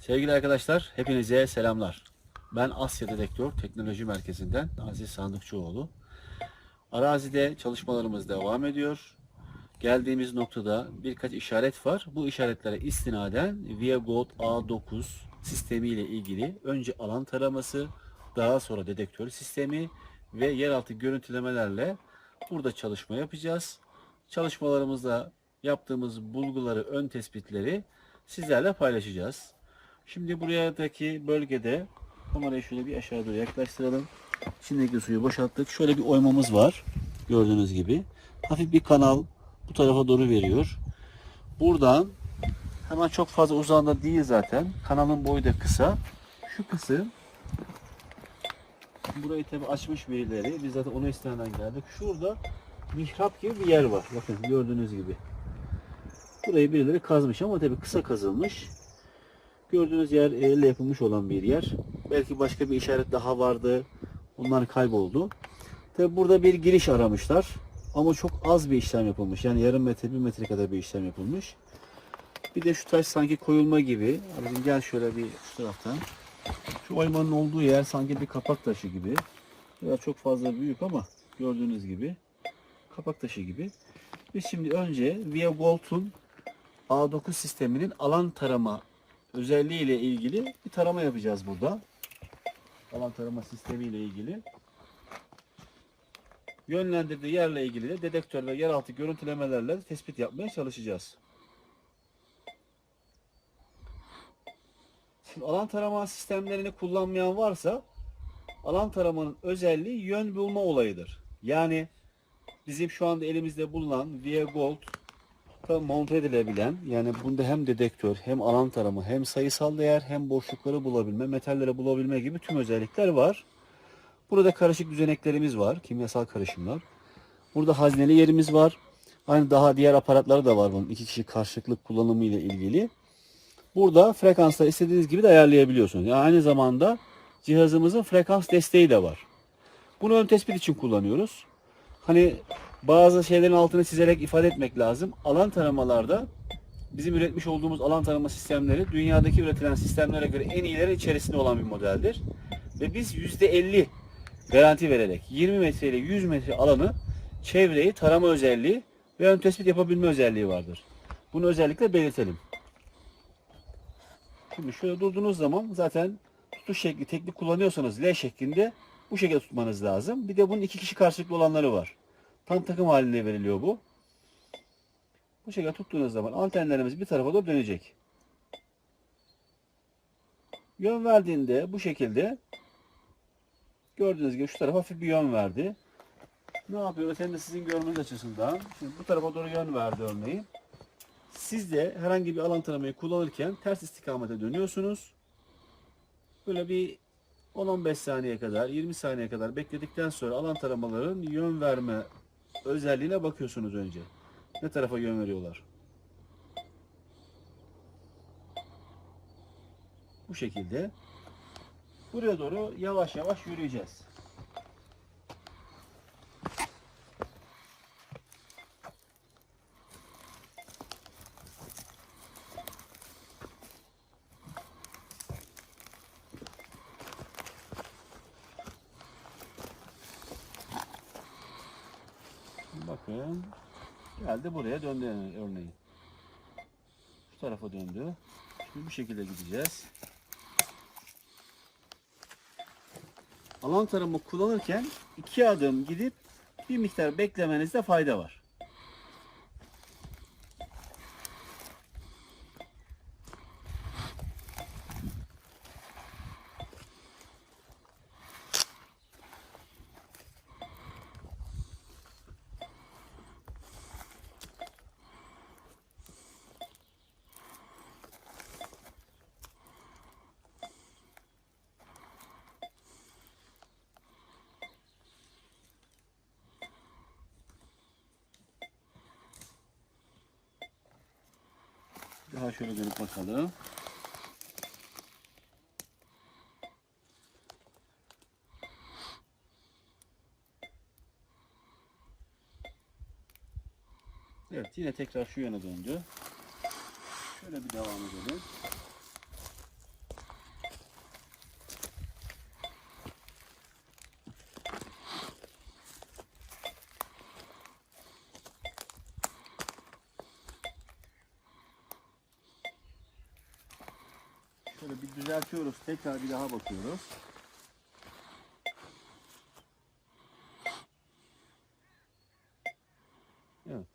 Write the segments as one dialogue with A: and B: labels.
A: Sevgili arkadaşlar, hepinize selamlar. Ben Asya Dedektör Teknoloji Merkezi'nden Aziz Sandıkçıoğlu. Arazide çalışmalarımız devam ediyor. Geldiğimiz noktada birkaç işaret var. Bu işaretlere istinaden ViaGold A9 sistemi ile ilgili önce alan taraması, daha sonra dedektör sistemi ve yeraltı görüntülemelerle burada çalışma yapacağız. Çalışmalarımızda yaptığımız bulguları, ön tespitleri sizlerle paylaşacağız. Şimdi buradaki bölgede kamerayı şöyle bir aşağı doğru yaklaştıralım. İçindeki suyu boşalttık. Şöyle bir oymamız var. Gördüğünüz gibi. Hafif bir kanal bu tarafa doğru veriyor. Buradan hemen çok fazla uzağında değil zaten. Kanalın boyu da kısa. Şu kısım burayı tabi açmış birileri. Biz zaten ona istinaden geldik. Şurada mihrap gibi bir yer var. Bakın gördüğünüz gibi. Burayı birileri kazmış ama tabi kısa kazılmış. Gördüğünüz yer elle yapılmış olan bir yer. Belki başka bir işaret daha vardı. Onlar kayboldu. Tabi burada bir giriş aramışlar. Ama çok az bir işlem yapılmış. Yani yarım metre, bir metre kadar bir işlem yapılmış. Bir de şu taş sanki koyulma gibi. Abicim gel şöyle bir şu taraftan. Şu oymanın olduğu yer sanki bir kapak taşı gibi. Biraz çok fazla büyük ama gördüğünüz gibi kapak taşı gibi. Biz şimdi önce Via Volt'un A9 sisteminin alan tarama özelliği ile ilgili bir tarama yapacağız burada. Alan tarama sistemi ile ilgili. Yönlendirdiği yerle ilgili de dedektör ve yeraltı görüntülemelerle tespit yapmaya çalışacağız. Şimdi alan tarama sistemlerini kullanmayan varsa alan taramanın özelliği yön bulma olayıdır. Yani bizim şu anda elimizde bulunan Via Gold da monte edilebilen yani bunda hem dedektör hem alan tarama hem sayısal değer hem boşlukları bulabilme, metalleri bulabilme gibi tüm özellikler var. Burada karışık düzeneklerimiz var, kimyasal karışımlar. Burada hazneli yerimiz var. Aynı daha diğer aparatları da var bunun iki kişi karşılıklı kullanımı ile ilgili. Burada frekansları istediğiniz gibi de ayarlayabiliyorsunuz. Yani aynı zamanda cihazımızın frekans desteği de var. Bunu ön tespit için kullanıyoruz. Hani bazı şeylerin altını çizerek ifade etmek lazım. Alan taramalarda bizim üretmiş olduğumuz alan tarama sistemleri dünyadaki üretilen sistemlere göre en iyileri içerisinde olan bir modeldir. Ve biz %50 garanti vererek 20 metre ile 100 metre alanı çevreyi tarama özelliği ve ön tespit yapabilme özelliği vardır. Bunu özellikle belirtelim. Şimdi şöyle durduğunuz zaman zaten tutuş şekli teknik kullanıyorsanız L şeklinde bu şekilde tutmanız lazım. Bir de bunun iki kişi karşılıklı olanları var. Tam takım halinde veriliyor bu. Bu şekilde tuttuğunuz zaman antenlerimiz bir tarafa doğru dönecek. Yön verdiğinde bu şekilde gördüğünüz gibi şu tarafa hafif bir yön verdi. Ne yapıyor? Hem de sizin görmeniz açısından. Şimdi bu tarafa doğru yön verdi örneğin. Siz de herhangi bir alan taramayı kullanırken ters istikamete dönüyorsunuz. Böyle bir 10-15 saniye kadar, 20 saniye kadar bekledikten sonra alan taramaların yön verme özelliğine bakıyorsunuz önce. Ne tarafa yön veriyorlar? Bu şekilde. Buraya doğru yavaş yavaş yürüyeceğiz. Bakın. Geldi buraya döndü örneğin. Şu tarafa döndü. Şimdi bu şekilde gideceğiz. Alan tarımı kullanırken iki adım gidip bir miktar beklemenizde fayda var. Daha şöyle dönüp bakalım. Evet yine tekrar şu yana döndü. Şöyle bir devam edelim. Şöyle bir düzeltiyoruz. Tekrar bir daha bakıyoruz. Evet.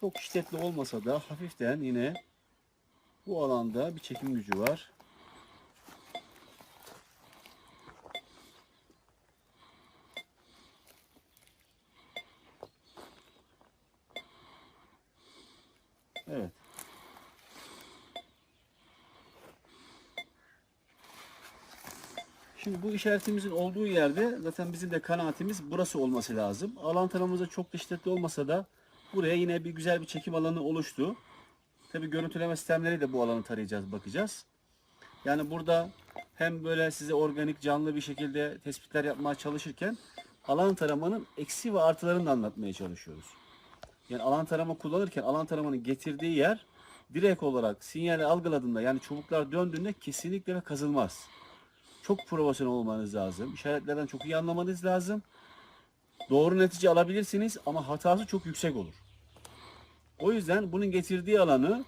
A: Çok şiddetli olmasa da hafiften yine bu alanda bir çekim gücü var. Evet. Şimdi bu işaretimizin olduğu yerde zaten bizim de kanaatimiz burası olması lazım. Alan taramızda çok da şiddetli olmasa da buraya yine bir güzel bir çekim alanı oluştu. Tabi görüntüleme sistemleri de bu alanı tarayacağız, bakacağız. Yani burada hem böyle size organik, canlı bir şekilde tespitler yapmaya çalışırken alan taramanın eksi ve artılarını da anlatmaya çalışıyoruz. Yani alan tarama kullanırken alan taramanın getirdiği yer direkt olarak sinyali algıladığında yani çubuklar döndüğünde kesinlikle kazılmaz. Çok profesyonel olmanız lazım. İşaretlerden çok iyi anlamanız lazım. Doğru netice alabilirsiniz ama hatası çok yüksek olur. O yüzden bunun getirdiği alanı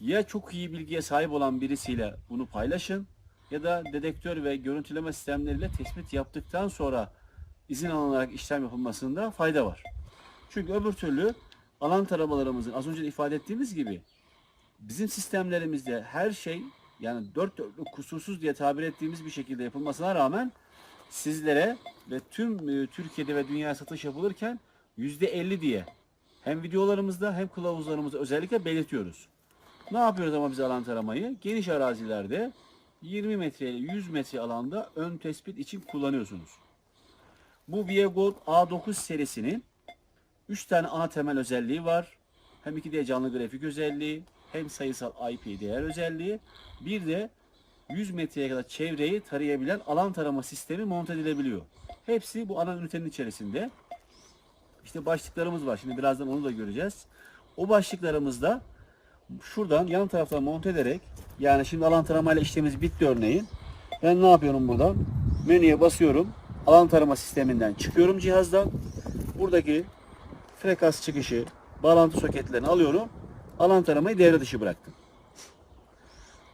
A: ya çok iyi bilgiye sahip olan birisiyle bunu paylaşın ya da dedektör ve görüntüleme sistemleriyle tespit yaptıktan sonra izin alınarak işlem yapılmasında fayda var. Çünkü öbür türlü alan taramalarımızın az önce de ifade ettiğimiz gibi bizim sistemlerimizde her şey yani dört dörtlük kusursuz diye tabir ettiğimiz bir şekilde yapılmasına rağmen sizlere ve tüm e, Türkiye'de ve dünyaya satış yapılırken %50 diye hem videolarımızda hem kılavuzlarımızda özellikle belirtiyoruz. Ne yapıyoruz ama biz alan taramayı? Geniş arazilerde 20 metre ile 100 metre alanda ön tespit için kullanıyorsunuz. Bu Viagold A9 serisinin 3 tane ana temel özelliği var. Hem 2D canlı grafik özelliği, hem sayısal IP değer özelliği, bir de 100 metreye kadar çevreyi tarayabilen alan tarama sistemi monte edilebiliyor. Hepsi bu ana ünitenin içerisinde. İşte başlıklarımız var. Şimdi birazdan onu da göreceğiz. O başlıklarımızda şuradan yan taraftan monte ederek yani şimdi alan taramayla işlemimiz bitti örneğin. Ben ne yapıyorum buradan? Menüye basıyorum. Alan tarama sisteminden çıkıyorum cihazdan. Buradaki frekans çıkışı, bağlantı soketlerini alıyorum. Alan taramayı devre dışı bıraktım.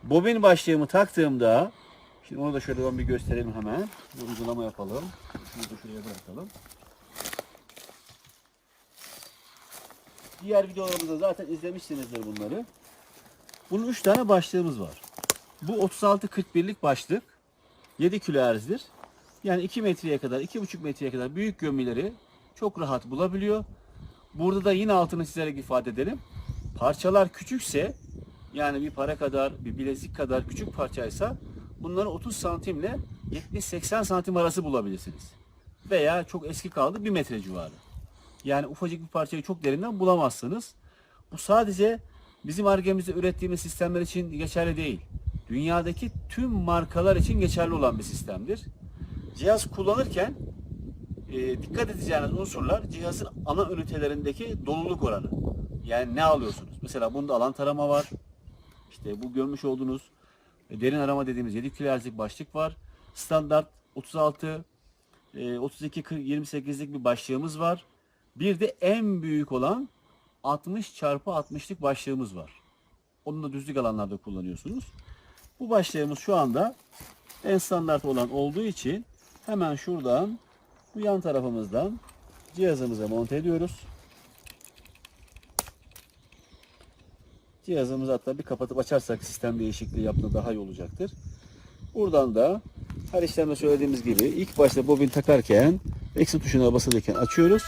A: Bobin başlığımı taktığımda şimdi onu da şöyle ben bir gösterelim hemen. Bir uygulama yapalım. Şunu da şuraya bırakalım. Diğer videolarımızda zaten izlemişsinizdir bunları. Bunun 3 tane başlığımız var. Bu 36-41'lik başlık 7 kHz'dir. Yani 2 metreye kadar, 2,5 metreye kadar büyük gömüleri çok rahat bulabiliyor. Burada da yine altını çizerek ifade edelim. Parçalar küçükse yani bir para kadar, bir bilezik kadar küçük parçaysa bunları 30 santimle 70-80 santim arası bulabilirsiniz. Veya çok eski kaldı 1 metre civarı. Yani ufacık bir parçayı çok derinden bulamazsınız. Bu sadece bizim argemizde ürettiğimiz sistemler için geçerli değil. Dünyadaki tüm markalar için geçerli olan bir sistemdir. Cihaz kullanırken e, dikkat edeceğiniz unsurlar cihazın ana ünitelerindeki doluluk oranı. Yani ne alıyorsunuz? Mesela bunda alan tarama var. İşte bu görmüş olduğunuz derin arama dediğimiz 7 kHz'lik başlık var. Standart 36 e, 32 40, 28'lik bir başlığımız var. Bir de en büyük olan 60 çarpı 60'lık başlığımız var. Onu da düzlük alanlarda kullanıyorsunuz. Bu başlığımız şu anda en standart olan olduğu için hemen şuradan bu yan tarafımızdan cihazımıza monte ediyoruz. Cihazımızı hatta bir kapatıp açarsak sistem değişikliği yaptığında daha iyi olacaktır. Buradan da her işlemde söylediğimiz gibi ilk başta bobin takarken eksi tuşuna basılırken açıyoruz.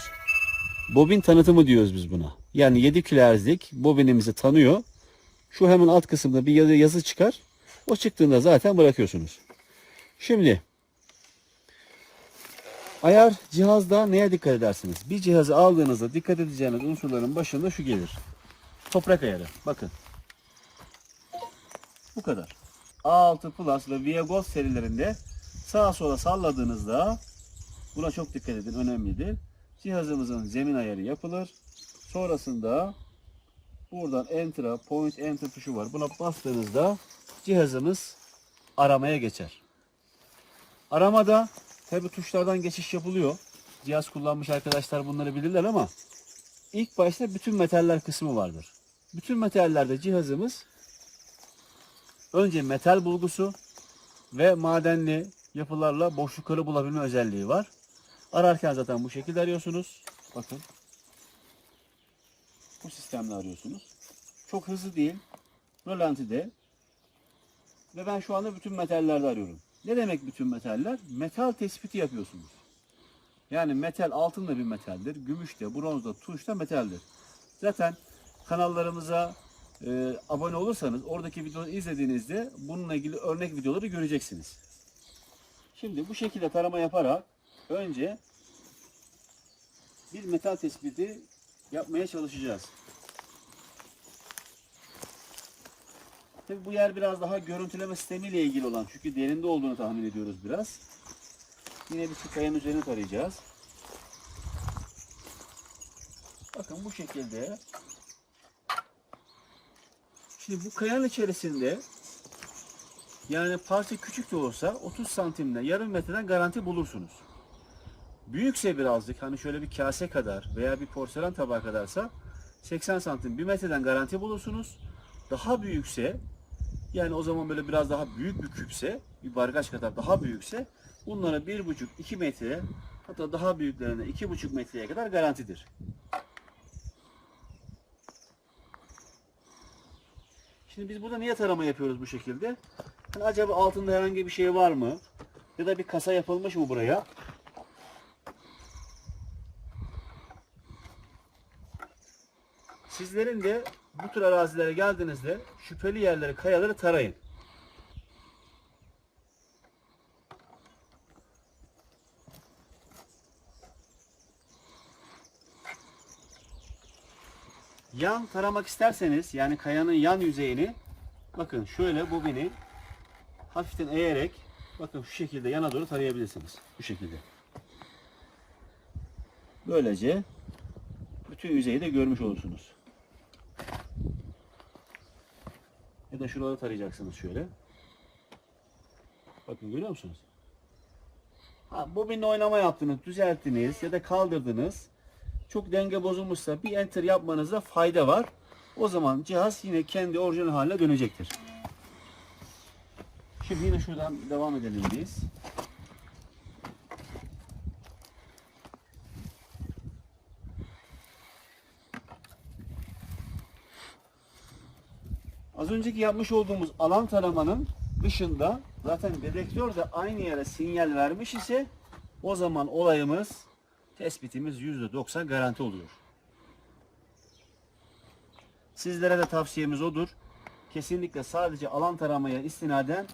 A: Bobin tanıtımı diyoruz biz buna. Yani 7 kHz'lik bobinimizi tanıyor. Şu hemen alt kısımda bir yazı çıkar. O çıktığında zaten bırakıyorsunuz. Şimdi ayar cihazda neye dikkat edersiniz? Bir cihazı aldığınızda dikkat edeceğiniz unsurların başında şu gelir. Toprak ayarı. Bakın. Bu kadar. A6 Plus ve Viagold serilerinde sağa sola salladığınızda buna çok dikkat edin. Önemlidir. Cihazımızın zemin ayarı yapılır. Sonrasında buradan Enter'a, Point Enter tuşu var. Buna bastığınızda cihazımız aramaya geçer. Aramada tabi tuşlardan geçiş yapılıyor. Cihaz kullanmış arkadaşlar bunları bilirler ama ilk başta bütün metaller kısmı vardır. Bütün metallerde cihazımız önce metal bulgusu ve madenli yapılarla boşlukları bulabilme özelliği var. Ararken zaten bu şekilde arıyorsunuz. Bakın. Bu sistemle arıyorsunuz. Çok hızlı değil. Rölantide. Ve ben şu anda bütün metallerde arıyorum. Ne demek bütün metaller? Metal tespiti yapıyorsunuz. Yani metal altın da bir metaldir. Gümüş de, bronz da, tuş da metaldir. Zaten kanallarımıza e, abone olursanız oradaki videoları izlediğinizde bununla ilgili örnek videoları göreceksiniz. Şimdi bu şekilde tarama yaparak önce bir metal tespiti yapmaya çalışacağız. Tabii bu yer biraz daha görüntüleme sistemiyle ilgili olan çünkü derinde olduğunu tahmin ediyoruz biraz. Yine bir şu kayanın üzerine tarayacağız. Bakın bu şekilde. Şimdi bu kayanın içerisinde yani parça küçük de olsa 30 santimle yarım metreden garanti bulursunuz. Büyükse birazcık hani şöyle bir kase kadar veya bir porselen tabağı kadarsa 80 santim 1 metreden garanti bulursunuz. Daha büyükse yani o zaman böyle biraz daha büyük bir küpse bir bargaç kadar daha büyükse bunlara 1,5-2 metre hatta daha büyüklerine 2,5 metreye kadar garantidir. Şimdi biz burada niye tarama yapıyoruz bu şekilde? Hani acaba altında herhangi bir şey var mı? Ya da bir kasa yapılmış mı buraya? Sizlerin de bu tür arazilere geldiğinizde şüpheli yerleri, kayaları tarayın. Yan taramak isterseniz yani kayanın yan yüzeyini bakın şöyle bobini hafiften eğerek bakın şu şekilde yana doğru tarayabilirsiniz. Bu şekilde. Böylece bütün yüzeyi de görmüş olursunuz. Ya da şuraları tarayacaksınız şöyle. Bakın görüyor musunuz? Ha, bobinle oynama yaptınız, düzelttiniz ya da kaldırdınız. Çok denge bozulmuşsa bir enter yapmanızda fayda var. O zaman cihaz yine kendi orijinal haline dönecektir. Şimdi yine şuradan devam edelim biz. Az önceki yapmış olduğumuz alan taramanın dışında zaten dedektör de aynı yere sinyal vermiş ise o zaman olayımız tespitimiz %90 garanti oluyor. Sizlere de tavsiyemiz odur. Kesinlikle sadece alan taramaya istinaden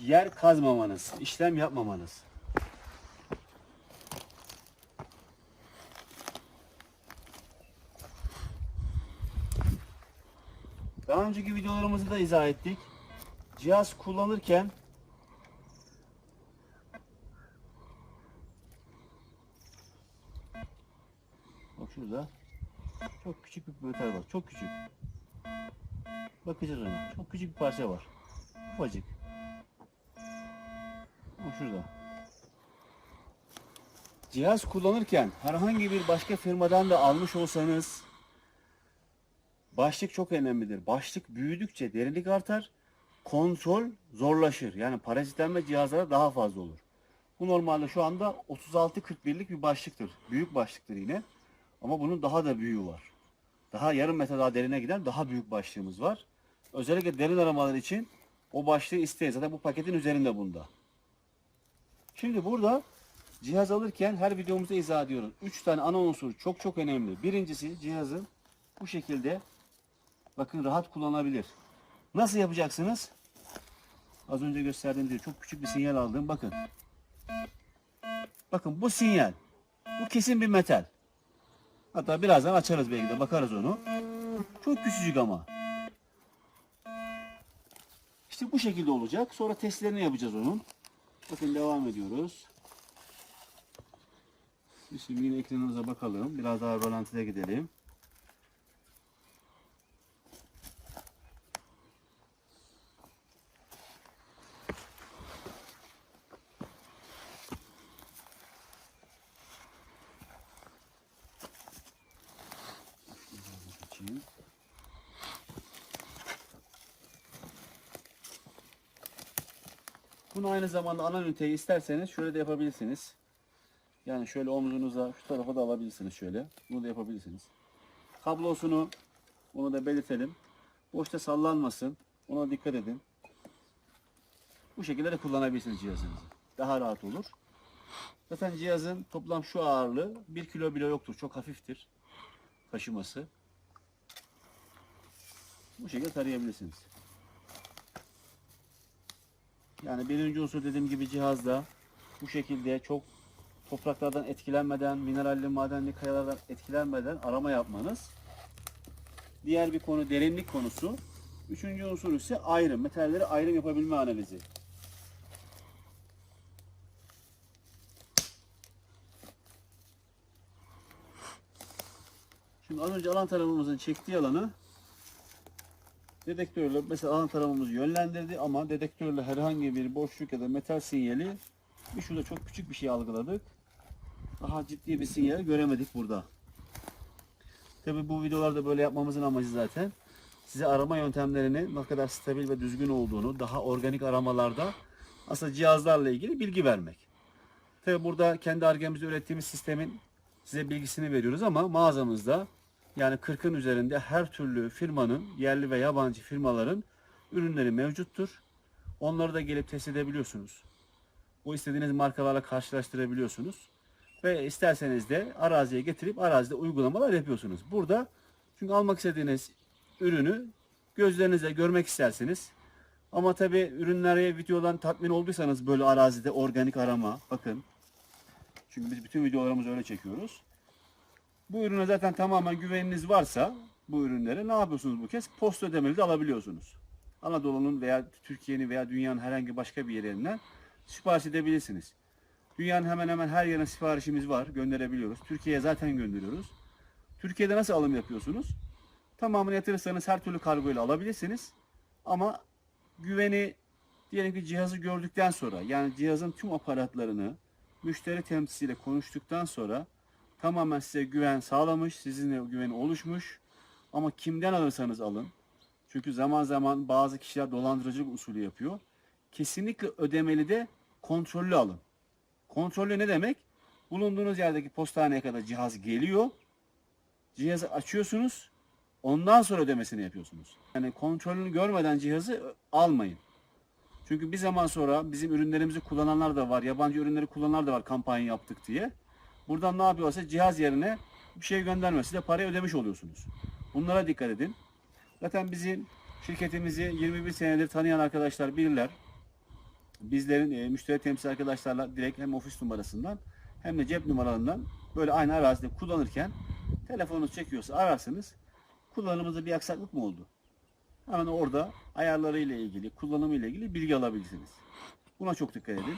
A: yer kazmamanız, işlem yapmamanız. Daha önceki videolarımızı da izah ettik. Cihaz kullanırken şurada çok küçük bir metal var. Çok küçük. Bakacağız ona. Çok küçük bir parça var. Ufacık. Bak şurada. Cihaz kullanırken herhangi bir başka firmadan da almış olsanız başlık çok önemlidir. Başlık büyüdükçe derinlik artar. Kontrol zorlaşır. Yani parazitlenme cihazlara daha fazla olur. Bu normalde şu anda 36-41'lik bir başlıktır. Büyük başlıktır yine. Ama bunun daha da büyüğü var. Daha yarım metre daha derine giden daha büyük başlığımız var. Özellikle derin aramalar için o başlığı isteyiz. Zaten bu paketin üzerinde bunda. Şimdi burada cihaz alırken her videomuzda izah ediyoruz. 3 tane ana unsur çok çok önemli. Birincisi cihazın bu şekilde bakın rahat kullanabilir. Nasıl yapacaksınız? Az önce gösterdiğim gibi çok küçük bir sinyal aldım. Bakın. Bakın bu sinyal. Bu kesin bir metal. Hatta birazdan açarız belki de bakarız onu. Çok küçücük ama. İşte bu şekilde olacak. Sonra testlerini yapacağız onun. Bakın devam ediyoruz. Şimdi yine ekranımıza bakalım. Biraz daha rolantide gidelim. için. Bunu aynı zamanda ana üniteyi isterseniz şöyle de yapabilirsiniz. Yani şöyle omzunuza şu tarafa da alabilirsiniz şöyle. Bunu da yapabilirsiniz. Kablosunu onu da belirtelim. Boşta sallanmasın. Ona dikkat edin. Bu şekilde de kullanabilirsiniz cihazınızı. Daha rahat olur. Zaten cihazın toplam şu ağırlığı 1 kilo bile yoktur. Çok hafiftir taşıması. Bu şekilde tarayabilirsiniz. Yani birinci unsur dediğim gibi cihazda bu şekilde çok topraklardan etkilenmeden, mineralli, madenli kayalardan etkilenmeden arama yapmanız. Diğer bir konu derinlik konusu. Üçüncü unsur ise ayrım, metalleri ayrım yapabilme analizi. Şimdi az önce alan taramamızın çektiği alanı dedektörle mesela alan taramamızı yönlendirdi ama dedektörle herhangi bir boşluk ya da metal sinyali bir şurada çok küçük bir şey algıladık. Daha ciddi bir sinyal göremedik burada. Tabi bu videolarda böyle yapmamızın amacı zaten size arama yöntemlerini ne kadar stabil ve düzgün olduğunu, daha organik aramalarda aslında cihazlarla ilgili bilgi vermek. Tabi burada kendi argemizde ürettiğimiz sistemin size bilgisini veriyoruz ama mağazamızda yani 40'ın üzerinde her türlü firmanın, yerli ve yabancı firmaların ürünleri mevcuttur. Onları da gelip test edebiliyorsunuz. Bu istediğiniz markalarla karşılaştırabiliyorsunuz. Ve isterseniz de araziye getirip arazide uygulamalar yapıyorsunuz. Burada çünkü almak istediğiniz ürünü gözlerinizle görmek istersiniz. Ama tabi ürünlere videodan tatmin olduysanız böyle arazide organik arama bakın. Çünkü biz bütün videolarımızı öyle çekiyoruz. Bu ürüne zaten tamamen güveniniz varsa bu ürünlere ne yapıyorsunuz bu kez? Posta ödemeli de alabiliyorsunuz. Anadolu'nun veya Türkiye'nin veya dünyanın herhangi başka bir yerinden sipariş edebilirsiniz. Dünyanın hemen hemen her yerine siparişimiz var. Gönderebiliyoruz. Türkiye'ye zaten gönderiyoruz. Türkiye'de nasıl alım yapıyorsunuz? Tamamını yatırırsanız her türlü kargoyla alabilirsiniz. Ama güveni diyelim ki cihazı gördükten sonra yani cihazın tüm aparatlarını müşteri temsilciyle konuştuktan sonra tamamen size güven sağlamış, sizinle güveni oluşmuş. Ama kimden alırsanız alın. Çünkü zaman zaman bazı kişiler dolandırıcılık usulü yapıyor. Kesinlikle ödemeli de kontrollü alın. Kontrollü ne demek? Bulunduğunuz yerdeki postaneye kadar cihaz geliyor. Cihazı açıyorsunuz. Ondan sonra ödemesini yapıyorsunuz. Yani kontrolünü görmeden cihazı almayın. Çünkü bir zaman sonra bizim ürünlerimizi kullananlar da var. Yabancı ürünleri kullananlar da var kampanya yaptık diye. Buradan ne yapıyorsa cihaz yerine bir şey göndermesi de parayı ödemiş oluyorsunuz. Bunlara dikkat edin. Zaten bizim şirketimizi 21 senedir tanıyan arkadaşlar bilirler. Bizlerin e, müşteri temsil arkadaşlarla direkt hem ofis numarasından hem de cep numaralarından böyle aynı arazide kullanırken telefonunuz çekiyorsa ararsınız. Kullanımınızda bir aksaklık mı oldu? Hemen orada ayarları ile ilgili, kullanımı ile ilgili bilgi alabilirsiniz. Buna çok dikkat edin.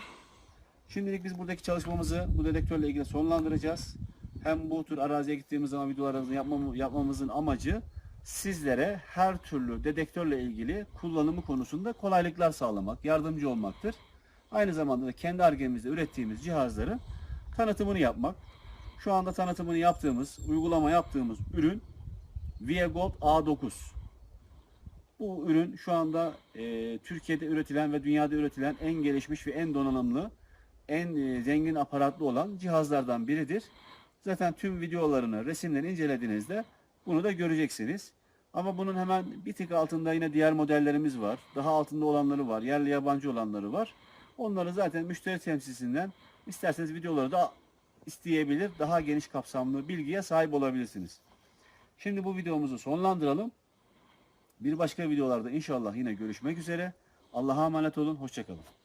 A: Şimdilik biz buradaki çalışmamızı bu dedektörle ilgili sonlandıracağız. Hem bu tür araziye gittiğimiz zaman videolarımızı yapmam- yapmamızın amacı sizlere her türlü dedektörle ilgili kullanımı konusunda kolaylıklar sağlamak, yardımcı olmaktır. Aynı zamanda da kendi argemizde ürettiğimiz cihazların tanıtımını yapmak. Şu anda tanıtımını yaptığımız, uygulama yaptığımız ürün Viagold A9. Bu ürün şu anda e, Türkiye'de üretilen ve dünyada üretilen en gelişmiş ve en donanımlı, en e, zengin aparatlı olan cihazlardan biridir. Zaten tüm videolarını, resimlerini incelediğinizde bunu da göreceksiniz. Ama bunun hemen bir tık altında yine diğer modellerimiz var. Daha altında olanları var, yerli yabancı olanları var. Onları zaten müşteri temsilcisinden isterseniz videoları da isteyebilir, daha geniş kapsamlı bilgiye sahip olabilirsiniz. Şimdi bu videomuzu sonlandıralım. Bir başka videolarda inşallah yine görüşmek üzere. Allah'a emanet olun. Hoşçakalın.